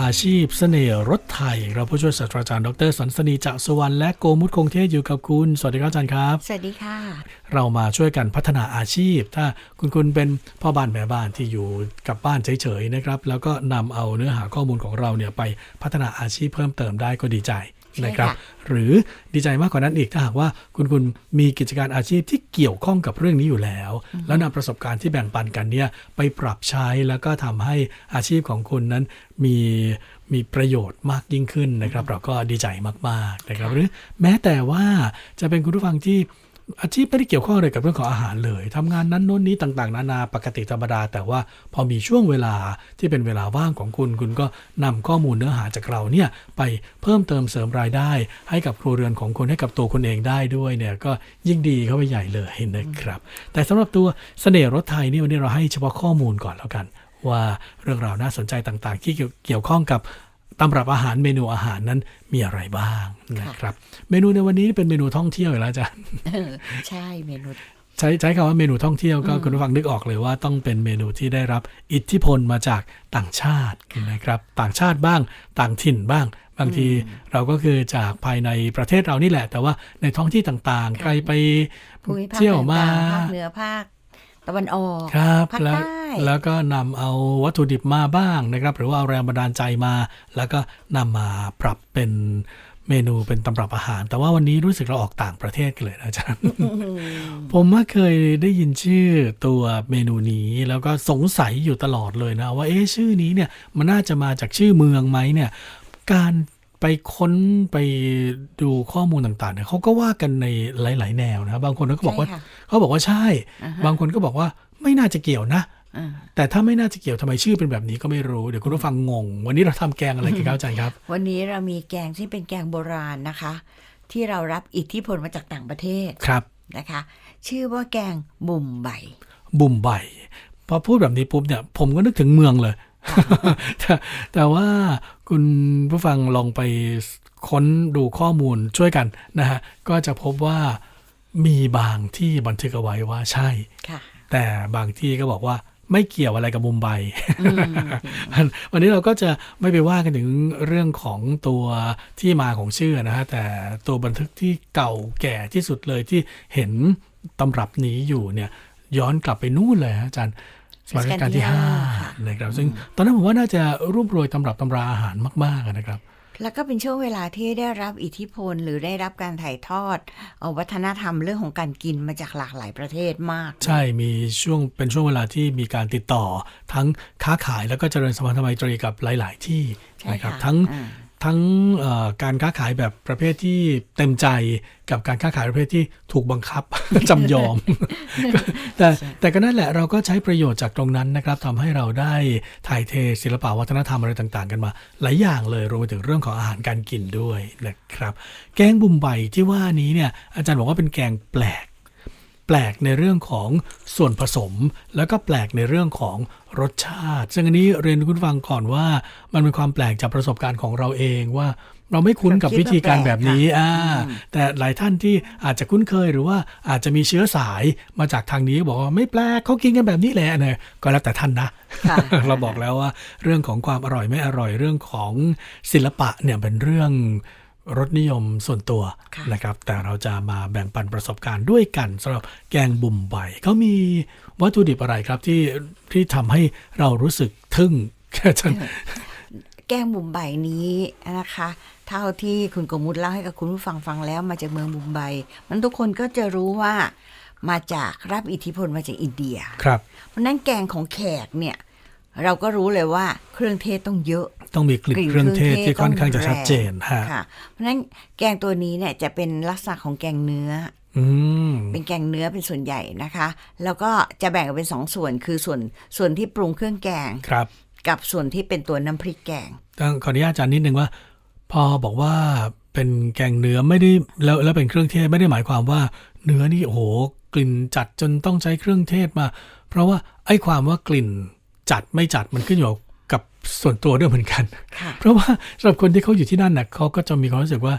อาชีพเสน่ห์รถไทย เราผู้ช่วยศาสตราจารย์ดรสันสนีจากสุวรรณและโกมุตคงเทศอยู่กับคุณ สวัสดีครับอาจารย์ครับ สวัสดีค่ะ เรามาช่วยกันพัฒนาอาชีพ ถ้าคุณคุณเป็นพ่อบ้านแม่บ้านที่อยู่กับบ้านเฉยๆนะครับ แล้วก็นำเอาเนื้อหาข้อมูลของเราเนี่ยไปพัฒนาอาชีพเพิ่มเติมได้ก็ดีใจใช่ นะครับค่ะหรือดีใจมากกว่านั้นอีกถ้าหากว่าคุณคุณมีกิจการอาชีพที่เกี่ยวข้องกับเรื่องนี้อยู่แล้ว แล้วนำประสบการณ์ที่แบ่งปันกันเนี่ยไปปรับใช้แล้วก็ทำให้อาชีพของคุณนั้นมีมีประโยชน์มากยิ่งขึ้นนะครับ เราก็ดีใจมากๆนะครับ หรือแม้แต่ว่าจะเป็นคุณผู้ฟังที่ อาชีพไม่ได้เกี่ยวข้องเลยกับเรื่องของอาหารเลยทำงานนั้นโน้นนี้ต่างๆ นานาปกติธรรมดา แต่ว่าพอมีช่วงเวลาที่เป็นเวลาว่างของคุณ คุณก็นำข้อมูลเนื้อหาจากเราเนี่ยไปเพิ่มเติมเสริมรายได้ ให้กับครัวเรือนของคุณให้กับตัวคุณเองได้ด้วยเนี่ยก็ยิ่งดีเข้าไปใหญ่เลยนะครับ แต่สำหรับตัวเสน่ห์รถไทยนี่วันนี้เราให้เฉพาะข้อมูลก่อนแล้วกัน ว่าเรื่องราวน่าสนใจต่างๆ ที่เกี่ยวเกี่ยวข้องกับ ตำรับอาหารเมนูอาหารนั้นมีอะไรบ้างนะครับ เมนูในวันนี้เป็นเมนูท่องเที่ยวอยู่แล้วอาจารย์เออใช่เมนูใช้ใช้คำว่าเมนูท่องเที่ยวก็คุณผู้ฟังนึกออกเลยว่าต้องเป็นเมนูที่ได้รับอิทธิพลมาจากต่างชาตินะครับ ต่างชาติบ้าง ต่างถิ่นบ้าง บางทีเราก็คือจากภายในประเทศเรานี่แหละ แต่ว่าในท้องที่ต่างๆ ใครไปภูมิภาคเที่ยวมาต่างๆภาคเหนือภาคตะวันออกครับภาคแล้วใต้แล้วก็นำเอาวัตถุดิบมาบ้างนะครับ หรือว่าเอาแรงบันดาลใจมา แล้วก็นำมาปรับเป็นเมนูเป็นตำรับอาหาร แต่ว่าวันนี้รู้สึกเราออกต่างประเทศกันเลยนะอาจารย์ผมว่าเคยได้ยินชื่อตัวเมนูนี้ แล้วก็สงสัยอยู่ตลอดเลยนะ ว่าเอ๊ะชื่อนี้เนี่ยมันน่าจะมาจากชื่อเมืองไหมเนี่ย การ ไปค้นไปดูข้อมูลต่างๆเนี่ยเขาก็ว่ากันในหลาย ๆ แนวนะบางคนก็บอกว่าใช่ค่ะเขาบอกว่าใช่อ่าฮะบางคนก็บอกว่าไม่น่าจะเกี่ยวนะอ่าแต่ถ้าไม่น่าจะเกี่ยวทำไมชื่อเป็นแบบนี้ก็ไม่รู้ เดี๋ยวคุณผู้ฟังงง วันนี้เราทำแกงอะไรกันครับอาจารย์ครับ วันนี้เรามีแกงที่เป็นแกงโบราณนะคะ ที่เรารับอิทธิพลมาจากต่างประเทศครับนะคะ ชื่อว่าแกงบุ่มใบ บุ่มใบพอพูดแบบนี้ปุ๊บเนี่ยผมก็นึกถึงเมืองเลย แต่แต่ว่าคุณผู้ฟังลองไปค้นดูข้อมูลช่วยกันนะฮะ ก็จะพบว่ามีบางที่บันทึกเอาไว้ว่าใช่ค่ะแต่บางที่ก็บอกว่าไม่เกี่ยวอะไรกับมุมไบอืมวันนี้เราก็จะไม่ไปว่ากันถึงเรื่องของตัวที่มาของชื่อนะฮะ แต่ตัวบันทึกที่เก่าแก่ที่สุดเลยที่เห็นตำรับนี้อยู่เนี่ยย้อนกลับไปนู่นเลยฮะอาจารย์ สมัยรัชกาลที่รัชกาลที่ห้าห้าค่ะนะครับซึ่งตอนนั้นผมว่าน่าจะรวบรวมตำรับตำราอาหารมาก ๆนะครับ แล้วก็เป็นช่วงเวลาที่ได้รับอิทธิพลหรือได้รับการถ่ายทอดเอาวัฒนธรรมเรื่องของการกินมาจากหลากหลายประเทศมาก ใช่มีช่วงเป็นช่วงเวลาที่มีการติดต่อ ทั้งค้าขายแล้วก็เจริญสัมพันธไมตรีกับหลาย ๆ ที่ใช่นะครับค่ะทั้งอ่า ทั้งเอ่อการค้าขายแบบประเภทที่เต็มใจกับการค้าขายประเภทที่ถูกบังคับ จำยอม แต่แต่ก็นั่นแหละเราก็ใช้ประโยชน์จากตรงนั้นนะครับทำให้เราได้ถ่ายเทศิลปวัฒนธรรมอะไรต่างๆ กันมา หลายอย่างเลยรวมไปถึงเรื่องของอาหารการกินด้วยนะครับ แกงบุมใบที่ว่านี้เนี่ยอาจารย์บอกว่าเป็นแกงแปลก แปลกในเรื่องของส่วนผสม แล้วก็แปลกในเรื่องของรสชาติ ซึ่งอันนี้เรียนคุณผู้ฟังก่อนว่า มันเป็นความแปลกจากประสบการณ์ของเราเองว่าเราไม่คุ้นกับวิธีการแบบนี้อ่าแต่หลายท่านที่อาจจะคุ้นเคยหรือว่าอาจจะมีเชื้อสายมาจากทางนี้ก็บอกว่าไม่แปลกเขากินกันแบบนี้แหละเนี่ยก็แล้วแต่ท่านนะค่ะเราบอกแล้วว่าเรื่องของความอร่อยไม่อร่อยเรื่องของศิลปะเนี่ยเป็นเรื่อง รสนิยมส่วนตัวค่ะนะครับ แต่เราจะมาแบ่งปันประสบการณ์ด้วยกันสำหรับแกงบุ่มใบเขามีวัตถุดิบอะไรครับที่ที่ทำให้เรารู้สึกทึ่งแค่ท่านแกงบุ่มใบนี้นะคะ เท่าที่คุณกมุตเล่าให้กับคุณผู้ฟังฟังแล้วมาจากเมืองบุ่มใบมันทุกคนก็จะรู้ว่ามาจากรับอิทธิพลมาจากอินเดีย ครับ เพราะฉะนั้นแกงของแขกเนี่ย เราก็รู้เลยว่าเครื่องเทศต้องเยอะ ต้องมีกลิ่นเครื่องเทศที่ค่อนข้างจะชัดเจนฮะค่ะเพราะฉะนั้นแกงตัวนี้เนี่ยจะเป็นลักษณะของแกงเนื้ออืมเป็นแกงเนื้อเป็นส่วนใหญ่นะคะ แล้วก็จะแบ่งออกเป็นสองส่วนคือส่วนส่วนที่ปรุงเครื่องแกงครับ กับส่วนที่เป็นตัวน้ำพริกแกงต้องขออนุญาตอาจารย์นิดนึงว่า พอบอกว่าเป็นแกงเนื้อไม่ได้แล้วแล้วเป็นเครื่องเทศไม่ได้หมายความว่าเนื้อนี่โอ้โหกลิ่นจัดจนต้องใช้เครื่องเทศมา เพราะว่าไอ้ความว่ากลิ่น จัดไม่จัดมันขึ้นอยู่กับส่วนตัวด้วยเหมือนกันค่ะเพราะว่าสำหรับคนที่เขาอยู่ที่นั่นน่ะเขาก็จะมีความรู้สึกว่า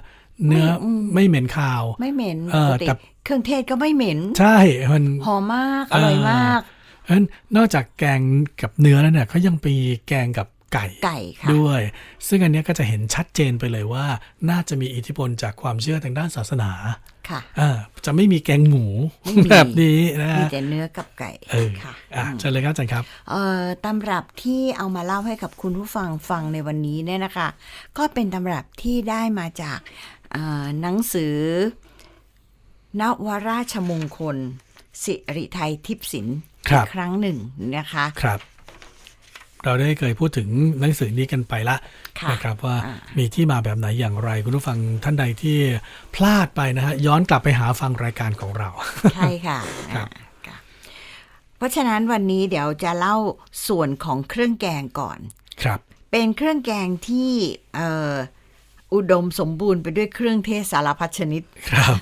เนื้อไม่เหม็นคาว ไม่เหม็นเอปอกติแต่เครื่องเทศก็ไม่เหม็น ใช่มันหอมมากอร่อยมากเพราะฉะนั้นนอกจากแกงกับเนื้อแล้วเนี่ยเขายังไปแกงกับไก่ไก่ค่ะด้วย ซึ่งอันเนี้ยก็จะเห็นชัดเจนไปเลยว่า น่าจะมีอิทธิพลจากความเชื่อทางด้านศาสนา ค่ะอ่าจะไม่มีแกงหมูไม่มีแบบนี้นะมีฮะแต่เนื้อกับไก่เออค่ะอะเชิญเลยครับอาจารย์ครับเอ่อตำรับที่เอามาเล่าให้กับคุณผู้ฟังฟังในวันนี้เนี่ยนะคะ ก็เป็นตำรับที่ได้มาจากเอ่อหนังสือ นวราชมงคล สิริไทยทิพย์ศิลป์ครับอีกครั้งหนึ่งนะคะครับ เราได้เคยพูดถึงหนังสือนี้กันไปละค่ะนะครับว่าอ่ามีที่มาแบบไหนอย่างไร คุณผู้ฟังท่านใดที่พลาดไปนะฮะย้อนกลับไปหาฟังรายการของเรา ใช่ค่ะครับอ่าค่ะเพราะฉะนั้นวันนี้เดี๋ยวจะเล่าส่วนของเครื่องแกงก่อนครับ เป็นเครื่องแกงที่เอ่ออุดมสมบูรณ์ไปด้วยเครื่องเทศสารพัดชนิดครับ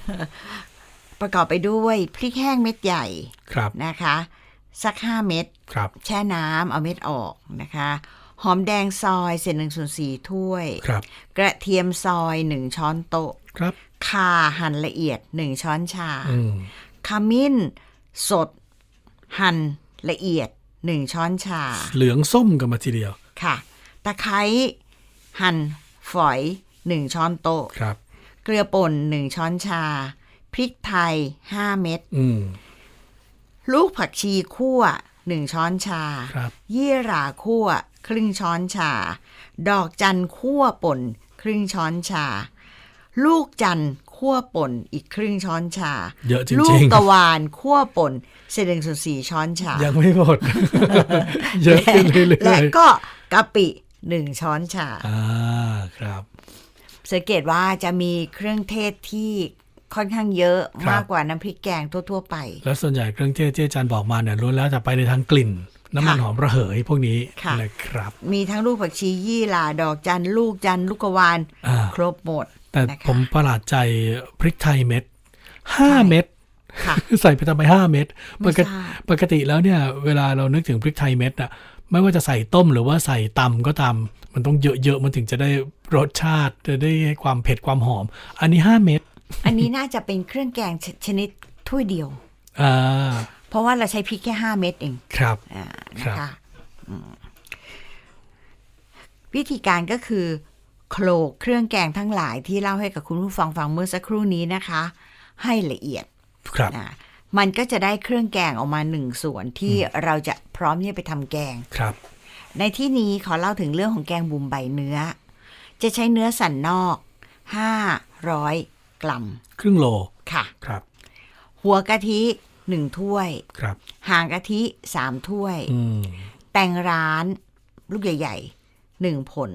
ประกอบไปด้วยพริกแห้งเม็ดใหญ่ครับนะคะ สัก5เม็ด ครับแช่น้ำเอาเม็ดออกนะคะ หอมแดงซอยเศษหนึ่งส่วนสี่ถ้วย ครับ กระเทียมซอยหนึ่งช้อนโต๊ะครับข่าหั่นละเอียดหนึ่งช้อนชาอืมขมิ้น สด หั่นละเอียดหนึ่งช้อนชาเหลืองส้มกันมาทีเดียวค่ะ ตะไคร้หั่นฝอยหนึ่งช้อนโต๊ะ ครับ เกลือป่นหนึ่งช้อนชา พริกไทยห้าเม็ด อืม ลูกผักชีคั่ว หนึ่งช้อนชาครับยี่หร่าคั่ว ครึ่งช้อนชา ดอกจันคั่วป่น ครึ่งช้อนชา ลูกจันคั่วป่นอีกครึ่งช้อนชา เยอะจลูริกงกระวานคั่วป่นเศษหนึ่งส่วนสี่ช้อนชาๆยังไม่หมด เยอะขึ้นเรื่และอยก็กะปิหนึ่งช้อนชาๆอ่าครับสังเกตว่าจะมีเครื่องเทศที่ ค่อนข้างเยอะครับมากกว่าน้ำพริกแกงทั่ว ๆ ไป แล้วส่วนใหญ่เครื่องเทศที่อาจารย์บอกมาเนี่ยล้วนแล้วจะไปในทางกลิ่น น้ำมันค่ะหอมระเหยพวกนี้ค่ะนะครับ มีทั้งลูกผักชียี่หร่าดอกจันลูกจันลูกกระวานอ่าครบหมด แต่นะคะผมประหลาดใจพริกไทยเม็ดห้าใช่เม็ดค่ะใส่ไปทำไมห้าเม็ดปไม่กทติราบปกติแล้วเนี่ยเวลาเรานึกถึงพริกไทยเม็ดอะไม่ว่าจะใส่ต้มหรือว่าใส่ตำก็ตามมันต้องเยอะๆมันถึงจะได้รสชาติจะได้ให้ความเผ็ดความหอม อันนี้ห้าเม็ด อันนี้น่าจะเป็นเครื่องแกงชชนิดถ้วยเดียว อ่า เพราะว่าเราใช้พริกแค่ห้าเม็ดเองครับ อ่าครันะบคะอืมวิธีการก็คือโขลกเครื่องแกงทั้งหลายที่เล่าให้กับคุณผู้ฟังฟังเมื่อสักครู่นี้นะคะ ให้ละเอียด ครับ อ่ามันก็จะได้เครื่องแกงออกมาหนึ่งส่วนที่เราจะพร้อมที่จะไปทำแกง ครับ ในที่นี้ขอเล่าถึงเรื่องของแกงบุมใบเนื้อ จะใช้เนื้อสันนอก 500 กรัม ครึ่งโลค่ะ ครับหัวกะทิหนึ่งถ้วย ครับ หางกะทิสามถ้วย อืมแตงร้านลูกใหญ่ๆหนึ่งผล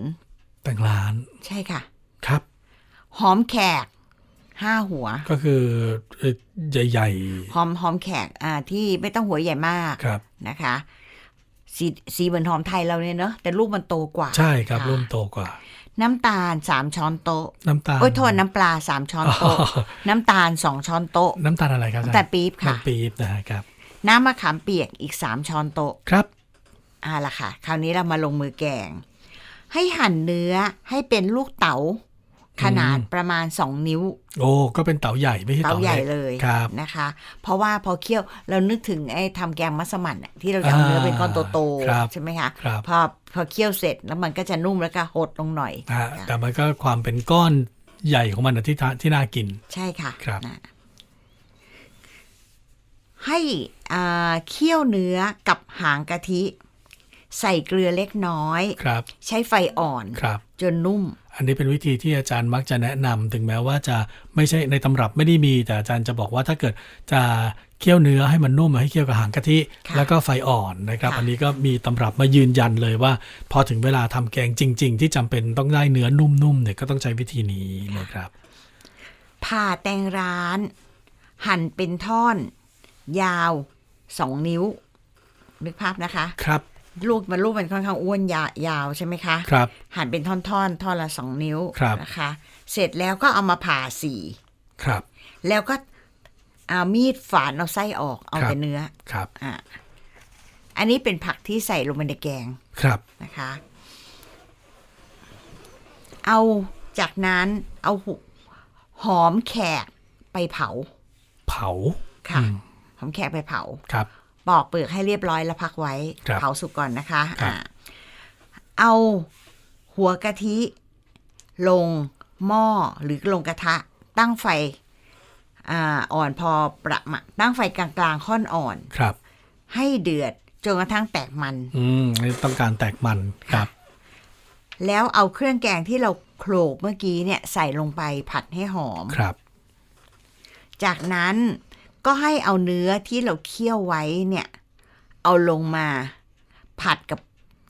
แต่งร้านใช่ค่ะ ครับ หอมแขกห้าหัว ก็คือเอ่อใหญ่หอมหอมแขกอ่าที่ไม่ต้องหัวใหญ่มากๆครับ นะคะ สีสีเหมือนหอมไทยเราเนี่ยเนอะแต่ลูกมันโตกว่าใช่ครับะรุ่นโตกว่า น้ำตาลสามช้อนโต๊ะ น้ำตาลโอ้ยโทษน้ำปลาสามช้อนโต๊ะอ๋อน้ำตาลสองช้อนโต๊ะ น้ำตาลอะไรครับอาจารย์แต่ปี๊บค่ะน้ำปี๊บนะครับ น้ำมะขามเปียกอีกสามช้อนโต๊ะ ครับอ่าล่ะค่ะ คราวนี้เรามาลงมือแกง ให้หั่นเนื้อให้เป็นลูกเต๋า ขนาดประมาณ 2 นิ้ว โอ้ก็เป็นเต๋าใหญ่ไม่ใช่เต๋าเต๋าใหญ่เล็กเลยครับนะคะ เพราะว่าพอเคี่ยวเรานึกถึงไอ้ทำแกงมัสมั่นอะที่เราจะเอาเนื้อเป็นก้อนโตครับๆใช่ไหมคะครับพอพอเคี่ยวเสร็จแล้วมันก็จะนุ่มแล้วก็หดลงหน่อยอ่าค่ะแต่มันก็ความเป็นก้อนใหญ่ของมันนะที่ทาที่น่ากิน ใช่ค่ะครับนะให้อ่าเคี่ยวเนื้อกับหางกะทิ ใส่เกลือเล็กน้อยครับใช้ไฟอ่อนครับจนนุ่ม อันนี้เป็นวิธีที่อาจารย์มักจะแนะนำถึงแม้ว่าจะไม่ใช่ในตำรับไม่ได้มี แต่อาจารย์จะบอกว่าถ้าเกิดจะเคี่ยวเนื้อให้มันนุ่มให้เคี่ยวกับหางกะทิค่ะแล้วก็ไฟอ่อนนะครับค่ะอันนี้ก็มีตำรับมายืนยันเลยว่า พอถึงเวลาทำแกงจริง ๆ ที่จำเป็นต้องได้เนื้อนุ่มๆเนี่ยก็ต้องใช้วิธีนี้นะครับผ่าแตงร้าน หั่นเป็นท่อน ยาวสองนิ้วนึกภาพนะคะ ครับ ลูกมันลูกมันค่อนข้างอ้วนยายาวใช่ไหมคะครับหั่นเป็นท่อนๆท่อนละสองนิ้วครับนะคะ เสร็จแล้วก็เอามาผ่าสี่ครับ แล้วก็เอามีดฝานเอาไส้ออกเอาครับแต่เนื้อครับอะอันนี้เป็นผักที่ใส่ลงไปในแกงครับนะคะ เอาจากนั้นเอาหุหอมแขกไปเผา เผาค่ะอืมหอมแขกไปเผาครับ ปอกเปลือกให้เรียบร้อยแล้วพักไว้ครับเผาสุกก่อนนะคะครับอ่าเอาหัวกะทิ ลงหม้อหรือลงกระทะ ตั้งไฟอ่าอ่อนพอประมาณตั้งไฟกลางๆค่อนอ่อนครับ ให้เดือดจนกระทั่งแตกมัน อืมนี่ต้องการแตกมันครับ แล้วเอาเครื่องแกงที่เราโขลกเมื่อกี้เนี่ยใส่ลงไปผัดให้หอมครับ จากนั้น ก็ให้เอาเนื้อที่เราเคี่ยวไว้เนี่ย เอาลงมาผัดกับ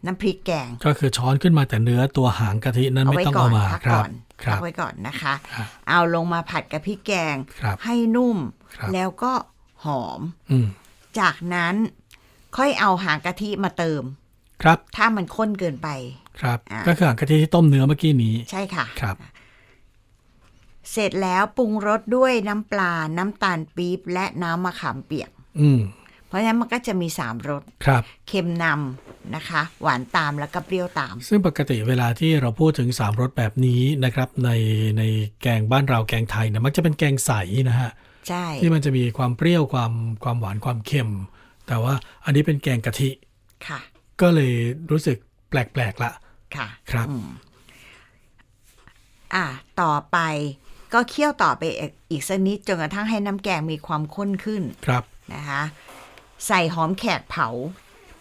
น้ำพริกแกง ก็คือช้อนขึ้นมาแต่เนื้อตัวหางกะทินั้นเอาไม่ไว้ต้องก่อเอานมาพักครับก่อนครัพับกไว้ก่อนนะคะครับเอาลงมาผัดกับพริกแกงครับให้นุ่มครับแล้วก็หอมอืมจากนั้นค่อยเอาหางกะทิมาเติม ครับ ถ้ามันข้นเกินไป ครับอ่าก็คือหางกะทิที่ต้มเนื้อเมื่อกี้นี้ ใช่ค่ะ ครับ เสร็จแล้วปรุงรสด้วยน้ำปลา น้ำตาลปี๊บและน้ำมะขามเปียก อืม เพราะฉะนั้นมันก็จะมีสามรส ครับ เค็มนำนะคะ หวานตามแล้วก็เปรี้ยวตาม ซึ่งปกติเวลาที่เราพูดถึงสามรสแบบนี้นะครับ ในในแกงบ้านเราแกงไทยเนี่ยมักจะเป็นแกงใสนะฮะ ใช่ ที่มันจะมีความเปรี้ยวความความหวานความเค็ม แต่ว่าอันนี้เป็นแกงกะทิ ค่ะ ก็เลยรู้สึกแปลกๆละ ค่ะ ครับอืมอะต่อไป ก็เคี่ยวต่อไปอีกอีกสักนิดจนกระทั่งให้น้ำแกงมีความข้นขึ้นครับ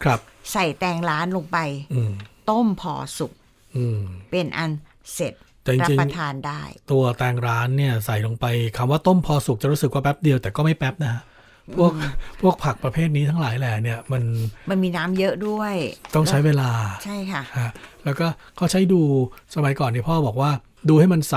ครับ ใส่แตงร้านลงไปอืมต้มพอสุกอืมเป็นอันเสร็จแต่จริงๆรับประทานได้ ตัวแตงร้านเนี่ยใส่ลงไปคำว่าต้มพอสุกจะรู้สึกว่าแป๊บเดียวแต่ก็ไม่แป๊บนะฮะพวกพวกผักประเภทนี้ทั้งหลายแหละเนี่ยมันมันมีน้ำเยอะด้วย ต้องใช้เวลาใช่ค่ะฮะแล้วก็เขาใช้ดูสมัยก่อนเนี่ยพ่อบอกว่า ดูให้มันใส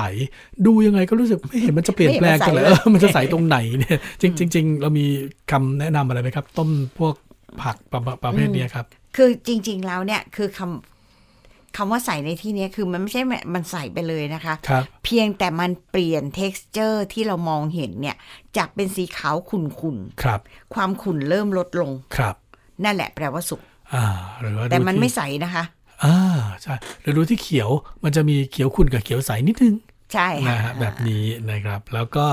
ดูยังไงก็รู้สึกไม่เห็นมันจะเปลี่ยนแปลงกันเลยไม่เอเห็นมันใสเลยอมันจะใสตรงไหนเนี่ยจริงจริงๆเรามีคำแนะนำอะไรไหมครับ ต้มพวกผักประประเภทเนี้ยครับ คือจริง ๆ แล้วเนี่ยคือคำคำว่าใส่ในที่เนี้ยคือมันไม่ใช่แบบมันใส่ไปเลยนะคะครับเพียงแต่มันเปลี่ยน t e x t อร์ที่เรามองเห็นเนี่ย จากเป็นสีขาวขุ่นครับๆความขุ่นเริ่มลดลงครับ นั่นแหละแปลว่าสุกอ่าหรือว่าแต่ดูมันที่ไม่ใสนะคะ อ่าใช่หรือดูที่เขียวมันจะมีเขียวขุ่นกับเขียวใสนิดนึง ใช่ค่ะนะฮะแบบนี้นะครับ แล้วก็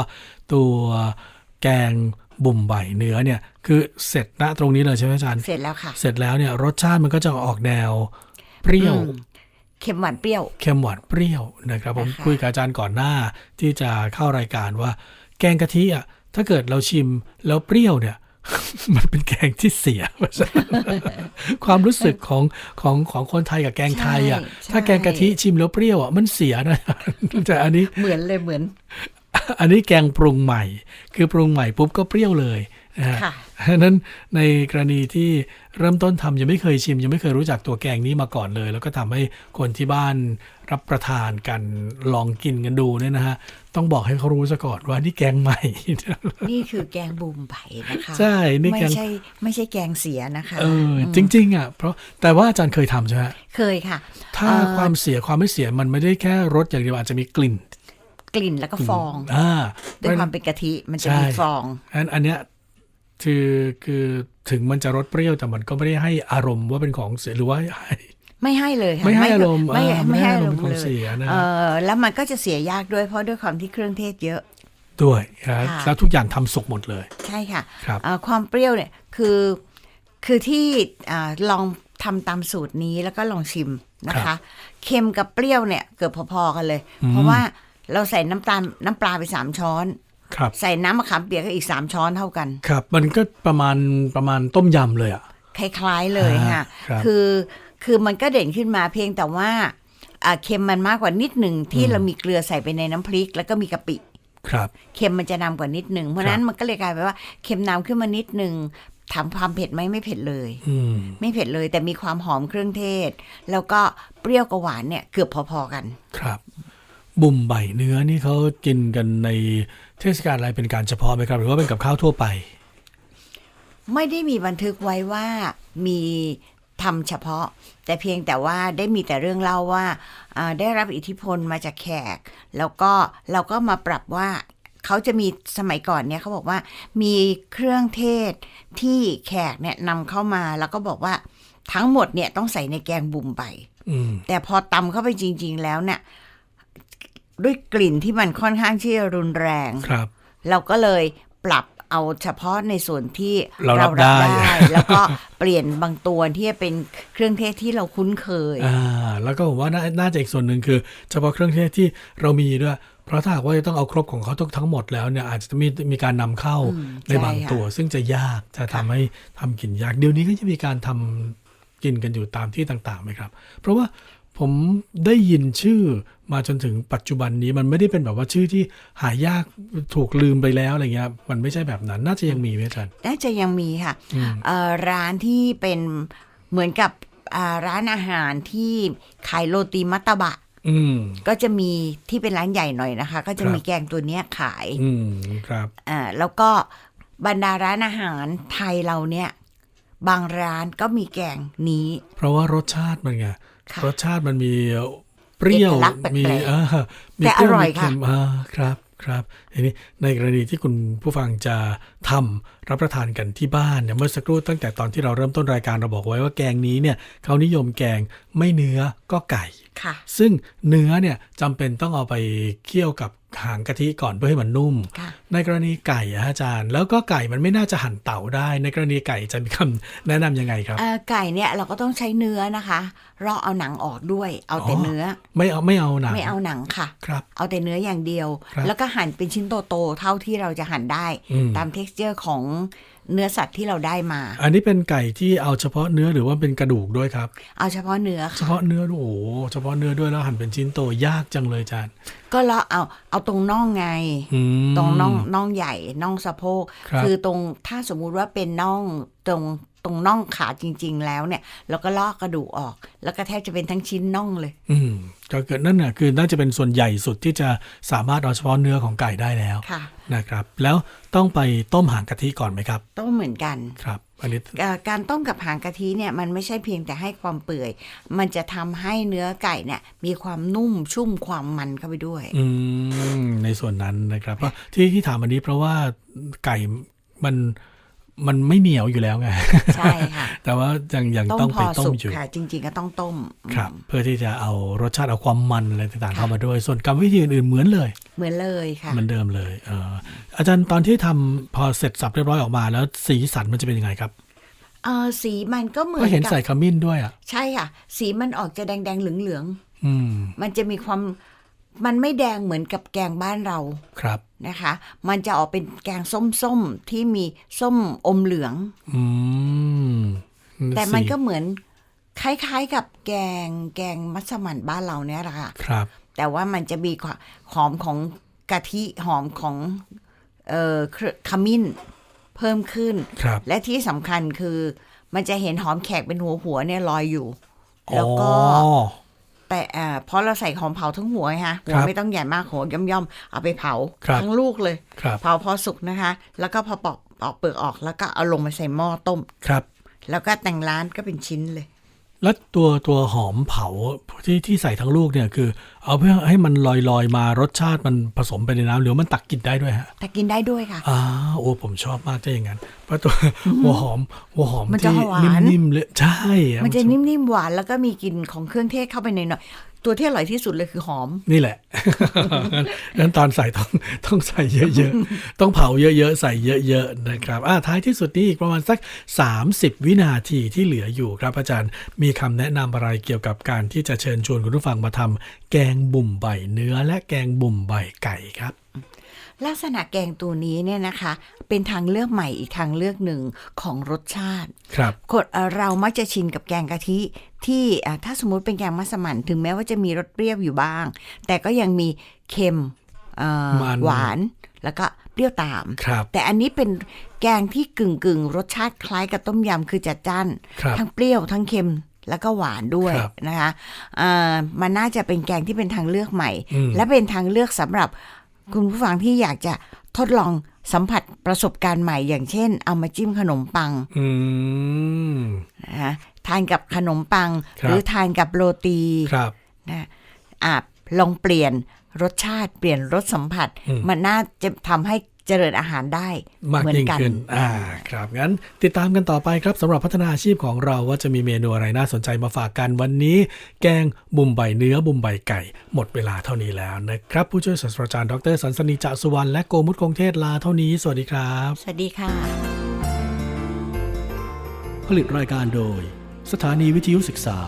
ตัวแกงบุ่มใบเนื้อเนี่ย คือเสร็จณตรงนี้เลยใช่ไหมอาจารย์เสร็จแล้วค่ะ เสร็จแล้วเนี่ยรสชาติมันก็จะออกแนวเปรี้ยวอืมเค็มหวานเปรี้ยวเค็มหวานเปรี้ยวนะครับผมนะคะคุยกับอาจารย์ก่อนหน้าที่จะเข้ารายการว่า แกงกะทิอะถ้าเกิดเราชิมแล้วเปรี้ยวเนี่ย มันเป็นแกงที่เสีย ความรู้สึกของของของคนไทยกับแกงไทยอะใช่ถ้าแกงกะทิชิมแล้วเปรี้ยวอะมันเสียนะแต่อันนี้เหมือนเลยเหมือน อันนี้แกงปรุงใหม่ คือปรุงใหม่ปุ๊บก็เปรี้ยวเลยนะฮะค่ะฉะนั้นในกรณีที่เริ่มต้นทำยังไม่เคยชิม ยังไม่เคยรู้จักตัวแกงนี้มาก่อนเลย แล้วก็ทำให้คนที่บ้าน รับประทานกันลองกินกันดูเนี่ยนะฮะ ต้องบอกให้เขารู้ซะก่อนว่านี่แกงใหม่ นี่คือแกงบุมไผ่นะคะ ใช่นี่ไม่แกงใช่ไม่ใช่แกงเสียนะคะเออจริง ๆ อะ เพราะแต่ว่าอาจารย์เคยทำใช่ไหมฮะเคยค่ะ ถ้าเอ่อความเสียความไม่เสียมันไม่ได้แค่รสอย่างเดียวอาจจะมีกลิ่น กลิ่นแล้วก็ฟองอ่าด้วยความเป็นกะทิมันจะใช่มีฟองอันอันเนี้ยคือคือถึงมันจะรสเปรี้ยวแต่มันก็ไม่ได้ให้อารมณ์ว่าเป็นของเสียหรือว่าให้ ไม่ให้เลยค่ะไม่ให้อารมณ์ไม่อ่าไม่ให้อารมไม่ให้อารมณ์ณ์ของเลยเสียนะเออแล้วมันก็จะเสียยากด้วยเพราะด้วยความที่เครื่องเทศเยอะด้วยครับค่ะแล้วทุกอย่างทำสุกหมดเลย ใช่ค่ะครับเอ่อความเปรี้ยวเนี่ยคือคือที่อ่าลองทำตามสูตรนี้แล้วก็ลองชิมนะคะเค็มกับเปรี้ยวเนี่ยเกือบพอๆกันเลย เพราะว่าเราใส่น้ำตาลน้ำปลาไปสามช้อนครับใส่น้ำมะขามเปียกก็อีกสามช้อนเท่ากัน ครับ มันก็ประมาณประมาณต้มยำเลยอะคล้ายๆเลยอ่าค่ะครับคือ คือมันก็เด่นขึ้นมาเพียงแต่ว่าอ่าเค็มมันมากกว่านิดหนึ่งที่เรามีเกลือใส่ไปในน้ำพริก แล้วก็มีกะปิครับเค็มมันจะนำกว่านิดหนึ่งเพราะฉะนั้นมันก็เลยกลายเป็นว่าเค็มนำขึ้นมานิดหนึ่งถามความเผ็ดไหมไม่เผ็ดเลยอืมไม่เผ็ดเลย แต่มีความหอมเครื่องเทศ แล้วก็เปรี้ยวกับหวานเนี่ยเกือบพอๆกันครับ บุ่มใบเนื้อนี่เขากินกันในเทศกาลอะไรเป็นการเฉพาะไหมครับ หรือว่าเป็นกับข้าวทั่วไป ไม่ได้มีบันทึกไว้ว่ามี ทำเฉพาะ แต่เพียงแต่ว่าได้มีแต่เรื่องเล่าว่าอ่าได้รับอิทธิพลมาจากแขก แล้วก็เราก็มาปรับว่าเขาจะมีสมัยก่อนเนี่ยเขาบอกว่ามีเครื่องเทศที่แขกเนี่ยนำเข้ามาแล้วก็บอกว่าทั้งหมดเนี่ยต้องใส่ในแกงบุ่มไปอืมแต่พอตำเข้าไปจริง ๆ แล้วเนี่ยด้วยกลิ่นที่มันค่อนข้างที่จะรุนแรงครับเราก็เลยปรับ เอาเฉพาะในส่วนที่เรารับได้ แล้วก็เปลี่ยนบางตัวที่จะเป็นเครื่องเทศที่เราคุ้นเคยอ่าแล้วก็ผมว่าน่าน่าจะอีกส่วนหนึ่งคือ เฉพาะเครื่องเทศที่เรามีด้วยเพราะถ้าหากว่าจะต้องเอาครบของเขาทุกทั้งหมดแล้วเนี่ยอาจจะมีมีการนำเข้าอืมในบางใช่ค่ะตัว ซึ่งจะยากจะทำให้ทำกินยากเดี๋ยวนี้ก็จะมีการทำกินกันอยู่ตามที่ต่างๆไหมครับ เพราะว่า ผมได้ยินชื่อมาจนถึงปัจจุบันนี้มันไม่ได้เป็นแบบว่าชื่อที่หายากถูกลืมไปแล้วอะไรเงี้ยมันไม่ใช่แบบนั้น น่าจะยังมีไหมอาจารย์น่าจะยังมีค่ะอืมเอ่อร้านที่เป็นเหมือนกับอ่าร้านอาหารที่ขายโรตีมัตตบะอืมก็จะมีที่เป็นร้านใหญ่หน่อยนะคะ ก็จะครับมีแกงตัวเนี้ยขาย อืมครับอ่าแล้วก็บรรดาร้านอาหารไทยเราเนี่ย บางร้านก็มีแกงนี้ เพราะว่ารสชาติมันไงค่ะรสชาติมันมีเปรี้ยวเอกลักษณ์แปลกๆมีเออมีแต่เปรี้ยวอร่อยมีเค็มค่ะอ่าครับครับทีนี้ในกรณีที่คุณผู้ฟังจะทำรับประทานกันที่บ้านเนี่ยเมื่อสักครู่ตั้งแต่ตอนที่เราเริ่มต้นรายการเราบอกไว้ว่าแกงนี้เนี่ยเขานิยมแกงไม่เนื้อก็ไก่ค่ะซึ่งเนื้อเนี่ยจำเป็นต้องเอาไปเคี่ยวกับ หางกะทิก่อนเพื่อให้มันนุ่มค่ะในกรณีไก่อะอาจารย์ แล้วก็ไก่มันไม่น่าจะหั่นเต่าได้ ในกรณีไก่จะมีคำแนะนำยังไงครับเอ่อไก่เนี่ยเราก็ต้องใช้เนื้อนะคะเราเอาหนังออกด้วย เอาแต่อ๋อเนื้อ ไม่เอาไม่เอาหนังไม่เอาหนังค่ะครับเอาแต่เนื้ออย่างเดียวครับแล้วก็หั่นเป็นชิ้นโตๆเท่าที่เราจะหั่นได้อืมตาม t e x t อร์ของเนื้อสัตว์ที่เราได้มา อันนี้เป็นไก่ที่เอาเฉพาะเนื้อหรือว่าเป็นกระดูกด้วยครับ เอาเฉพาะเนื้อเฉค่ะพาะเนื้อด้วยโอ้โหเฉพาะเนื้อด้วยแล้วหั่นเป็นชิ้นโตยากจังเลยอาจารย์ก็เราเอาเอาตรงน่องไงอืมตรงน่องน่องใหญ่น่องสะโพกครับอตรงถ้าสมมุติว่าเป็นน่องตรงตรงน่องขาจริง ๆ แล้วเนี่ยเราก็ลอกกระดูกออก แล้วก็แทบจะเป็นทั้งชิ้นน่องเลย อืมก็เกิดนั่นน่ะคือน่าจะเป็นส่วนใหญ่สุดที่จะสามารถเอาเฉพาะเนื้อของไก่ได้แล้วค่ะนะครับ แล้วต้องไปต้มหางกะทิก่อนไหมครับ ต้มเหมือนกันครับ อันนี้เอ่อการต้มกับหางกะทิเนี่ยมันไม่ใช่เพียงแต่ให้ความเปื่อย มันจะทำให้เนื้อไก่เนี่ยมีความนุ่มชุ่มความมันเข้าไปด้วย อืมในส่วนนั้นนะครับเพราะที่ที่ถามอันนี้เพราะว่าไก่มัน มันไม่เหนียวอยู่แล้วไงใช่ค่ะ แต่ว่ายังยังต้มต้องพไปอต้สุมกอยู่ค่ะ จริง ๆ ก็ต้องต้มครับอืมเพื่อที่จะเอารสชาติเอาความมันอะไรต่างๆค่ะเข้ามาด้วย ส่วนกรรมวิธีอื่นๆเหมือนเลย เหมือนเลยค่ะเหมือนเดิมเลยเอออาจารย์ตอนที่ทำพอเสร็จสับเรียบร้อยออกมาแล้วสีสันมันจะเป็นยังไงครับเออสีมันก็เหมือก็นเห็นกับใส่ขมิ้นด้วยอะ ใช่ค่ะ สีมันออกจะแดงแดงๆเหลืองเหลืองอืมๆมันจะมีความ มันไม่แดงเหมือนกับแกงบ้านเราครับนะคะ มันจะออกเป็นแกงส้มๆที่มีส้มอมเหลืองอืมแต่มันสีก็เหมือนคล้ายๆกับแกงแกงมัสมั่นบ้านเราเนี่ยแหละค่ะครับ แต่ว่ามันจะมีความหอมของกะทิหอมของเอ่อเครื่องขมิ้นเพิ่มขึ้นครับและที่สำคัญคือ มันจะเห็นหอมแขกเป็นหัวหัวๆเนี่ยลอยอยู่ แล้วก็อ๋อ แต่อ่าเพราะเราใส่หอมเผาทั้งหัวไงฮะหัควรับไม่ต้องใหญ่มากหัวย่อมย่อมๆเอาไปเผาครับทั้งลูกเลยครับเผาพอสุกนะคะ แล้วก็พอปอกปอกเปลือกออกแล้วก็เอาลงมาใส่หม้อต้มครับ แล้วก็แต่งร้านก็เป็นชิ้นเลย แล้วตัวตัวหอมเผาที่ที่ใส่ทั้งลูกเนี่ยคือ เอาเพื่อให้มันลอยลอยๆมารสชาติมันผสมไปในน้ำหรือมันตักกินได้ด้วยฮะแต่กินได้ด้วยค่ะอ่าโอ้ผมชอบมากถ้าอย่างนั้นเพราะตัวหัวหอมหัวหอมมันจะที่หวานนิ่มๆเลยใช่อมันจะนิ่มๆหวานแล้วก็มีกลิ่นของเครื่องเทศเข้าไปในหน่อยๆ ตัวที่อร่อยที่สุดเลยคือหอม นี่แหละงั้นตอนใส่ต้องต้องใส่เยอะๆ ต้องเผาเยอะๆ ใส่เยอะๆนะครับอ่าท้ายที่สุดนี้อีกประมาณสัก 30 วินาทีที่เหลืออยู่ครับอาจารย์ มีคำแนะนำอะไรเกี่ยวกับการที่จะเชิญชวนคุณผู้ฟังมาทำแกงบุ่มใบเนื้อและแกงบุ่มใบไก่ครับ ลักษณะแกงตัวนี้เนี่ยนะคะ เป็นทางเลือกใหม่อีกทางเลือกหนึ่งของรสชาติ ครับคนเอ่อเรามักจะชินกับแกงกะทิ ที่อ่าถ้าสมมุติเป็นแกงมัสมั่นถึงแม้ว่าจะมีรสเปรี้ยวอยู่บ้าง แต่ก็ยังมีเค็มเอ่อมัน หวานแล้วก็เปรี้ยวตาม ครับแต่อันนี้เป็นแกงที่กึ่งกึ่งๆรสชาติคล้ายกับต้มยำคือจัดจ้าน ครับ ทั้งเปรี้ยวทั้งเค็มแล้วก็หวานด้วยครับนะคะอ่ามันน่าจะเป็นแกงที่เป็นทางเลือกใหม่ อืม และเป็นทางเลือกสำหรับ คุณผู้ฟังที่อยากจะทดลองสัมผัสประสบการณ์ใหม่ อย่างเช่น เอามาจิ้มขนมปังอืมนะคะทานกับขนมปังครับหรือทานกับโรตีครับนะอะลองเปลี่ยนรสชาติเปลี่ยนรสสัมผัสอืมมันน่าจะทำให้ เจริญอาหารได้มากเหมือนยิ่งกันขึ้นอ่าครับงั้นติดตามกันต่อไปครับสำหรับพัฒนาอาชีพของเราว่าจะมีเมนูอะไรน่าสนใจมาฝากกันวันนี้ แกงบุมใบเนื้อบุมใบไก่ หมดเวลาเท่านี้แล้วนะครับ ผู้ช่วยศาสตราจารย์ดรสันสนีจ่าสุวรรณและโกมุตคงเทศลาเท่านี้ สวัสดีครับ สวัสดีค่ะ ผลิตรายการโดย สถานีวิทยุศึกษา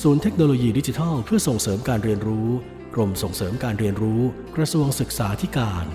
ศูนย์เทคโนโลยีดิจิทัล เพื่อส่งเสริมการเรียนรู้ กรมส่งเสริมการเรียนรู้ กระทรวงศึกษาธิการ